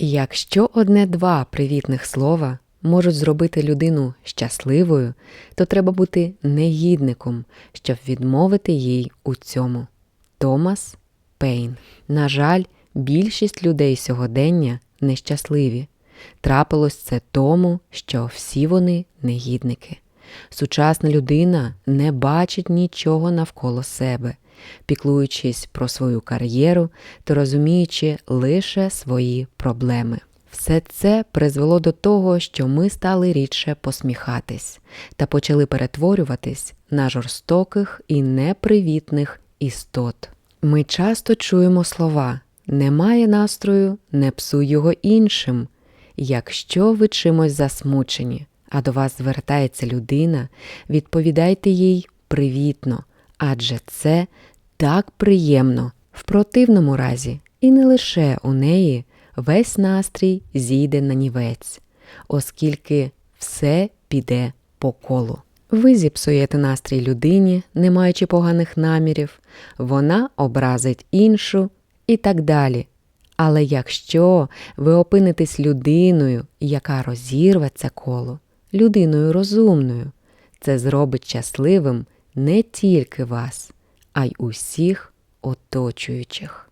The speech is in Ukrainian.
Якщо одне-два привітних слова можуть зробити людину щасливою, то треба бути негідником, щоб відмовити їй у цьому. Томас Пейн. На жаль, більшість людей сьогодення нещасливі. Трапилось це тому, що всі вони негідники. Сучасна людина не бачить нічого навколо себе, піклуючись про свою кар'єру та розуміючи лише свої проблеми. Все це призвело до того, що ми стали рідше посміхатись та почали перетворюватись на жорстоких і непривітних істот. Ми часто чуємо слова немає настрою, не псуй його іншим. Якщо ви чимось засмучені, а до вас звертається людина, відповідайте їй привітно, адже це так приємно. В противному разі, і не лише у неї весь настрій зійде на нівець, оскільки все піде по колу. Ви зіпсуєте настрій людині, не маючи поганих намірів, вона образить іншу і так далі. Але якщо ви опинитесь людиною, яка розірве це коло, людиною розумною, це зробить щасливим не тільки вас, а й усіх оточуючих.